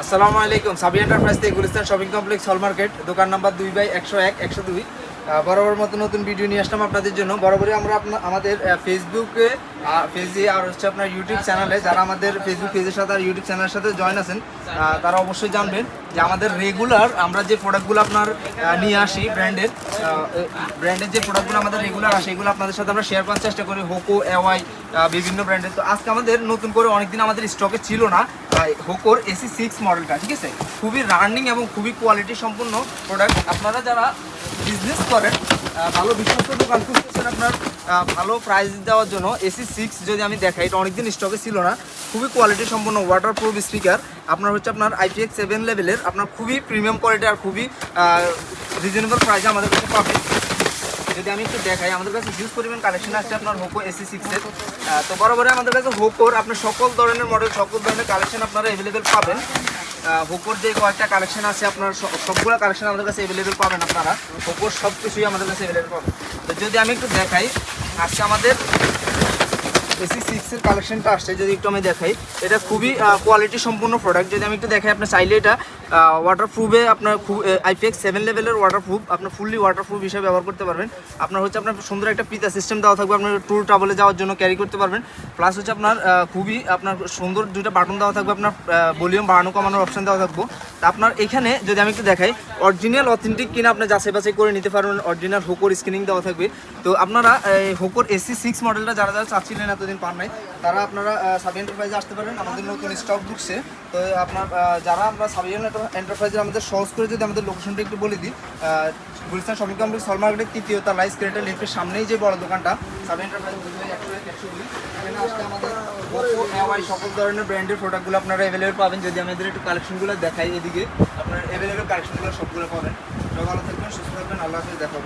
আসসালামু আলাইকুম। সাবি এন্টারপ্রাইজ থেকে Gulistan shopping complex hall market দোকান নাম্বার দুই বাই একশো এক, একশো দুই। বরাবর মতো নতুন ভিডিও নিয়ে আসলাম আপনাদের জন্য। বরাবরই আমরা আমাদের ফেসবুকে পেজে আর হচ্ছে আপনার ইউটিউব চ্যানেলে যারা আমাদের ফেসবুক পেজের সাথে আর ইউটিউব চ্যানেলের সাথে জয়েন আছেন তারা অবশ্যই জানবেন যে আমাদের রেগুলার আমরা যে প্রোডাক্টগুলো আপনার নিয়ে আসি ব্র্যান্ডের ব্র্যান্ডের যে প্রোডাক্টগুলো আমাদের রেগুলার আসে, এগুলো আপনাদের সাথে আমরা শেয়ার করার চেষ্টা করি। হোকো এওয়াই বিভিন্ন ব্র্যান্ডের তো আজকে আমাদের নতুন করে অনেকদিন আমাদের স্টকে ছিল না হোকোর এসি সিক্স মডেলটা ঠিক আছে? খুবই রানিং এবং খুবই কোয়ালিটি সম্পূর্ণ প্রোডাক্ট আপনারা যারা বিজনেস করেন ভালো বিশ্বস্ত দোকান খুঁজতেছেন আপনার ভালো প্রাইস দেওয়ার জন্য এসি সিক্স যদি আমি দেখাই, এটা অনেকদিন স্টকে ছিল না, খুবই কোয়ালিটি সম্পন্ন ওয়াটার প্রুফ স্পিকার আপনার হচ্ছে আপনার আইপিএক্স সেভেন লেভেলের আপনার খুবই প্রিমিয়াম কোয়ালিটি আর খুবই রিজনেবল প্রাইসে আমাদের কাছে পাবেন। যদি আমি একটু দেখাই, আমাদের কাছে হিউজ পরিমাণ কালেকশন আছে আপনার হোকো এসি সিক্সের তো বরাবরই আমাদের কাছে হোকোর আপনার সকল ধরনের মডেল সকল ধরনের কালেকশন আপনারা অ্যাভেলেবেল পাবেন। হোকোর যে কয়েকটা কালেকশন আছে আপনার সবগুলো কালেকশন আমাদের কাছে অ্যাভেলেবেল পাবেন আপনারা। হোকোর সব কিছুই আমাদের কাছে অ্যাভেলেবেল পাবেন। তো যদি আমি একটু দেখাই, আজকে আমাদের এসি সিক্সের কালেকশনটা আসছে, যদি একটু আমি দেখাই। এটা খুবই কোয়ালিটি সম্পূর্ণ প্রোডাক্ট যদি আমি একটু দেখাই আপনার চাইলে এটা ওয়াটার প্রুফে আপনার খুব আইপিএক্স সেভেন লেভেলের ওয়াটার প্রুফ আপনার ফুললি ওয়াটার প্রুফ হিসেবে ব্যবহার করতে পারবেন। আপনার হচ্ছে আপনার সুন্দর একটা পিতা সিস্টেম দেওয়া থাকবে, আপনার ট্যুর ট্রাভেলে যাওয়ার জন্য ক্যারি করতে পারবেন। প্লাস হচ্ছে আপনার খুবই আপনার সুন্দর দুইটা বাটন দেওয়া থাকবে, আপনার ভলিউম বাড়ানো কমানোর অপশন দেওয়া থাকব। আপনার এখানে যদি আমি একটু দেখাই অরিজিনাল অথেন্টিক কিনা আপনি যাচাই বাছাই করে নিতে পারবেন অরিজিনাল হোকোর স্ক্রিনিং দেওয়া থাকবে। তো আপনারা, এই হোকোর এসি সিক্স মডেলটা যারা যারা চাচ্ছিলেন এতদিন পান নাই, তারা আপনারা সাবি এন্টারপ্রাইজে আসতে পারেন, আমাদের নতুন স্টক ঢুকছে। তো আপনার যারা আমরা সাবি এন্টারপ্রাইজে আমাদের সহজ করে যদি আমাদের লোকেশনটা একটু বলে দিই গুলিস্তান শপিং কমপ্লেক্স হল মার্কেটের তৃতীয় তার লাইস ক্রেটের লিফটের সামনেই যে বড় দোকানটা সাবি এন্টারপ্রাইজ একশো এখানে আমাদের Huawei সকল ধরনের ব্র্যান্ডের প্রোডাক্টগুলো আপনারা অ্যাভেলেবেল পাবেন। যদি আমাদের একটু কালেকশনগুলো দেখাই এদিকে, আপনার অ্যাভেলেবেল কালেকশনগুলো সবগুলো পাবেন। ভালো থাকবেন, সুস্থ থাকবেন, আল্লাহ হাফিজ, দেখা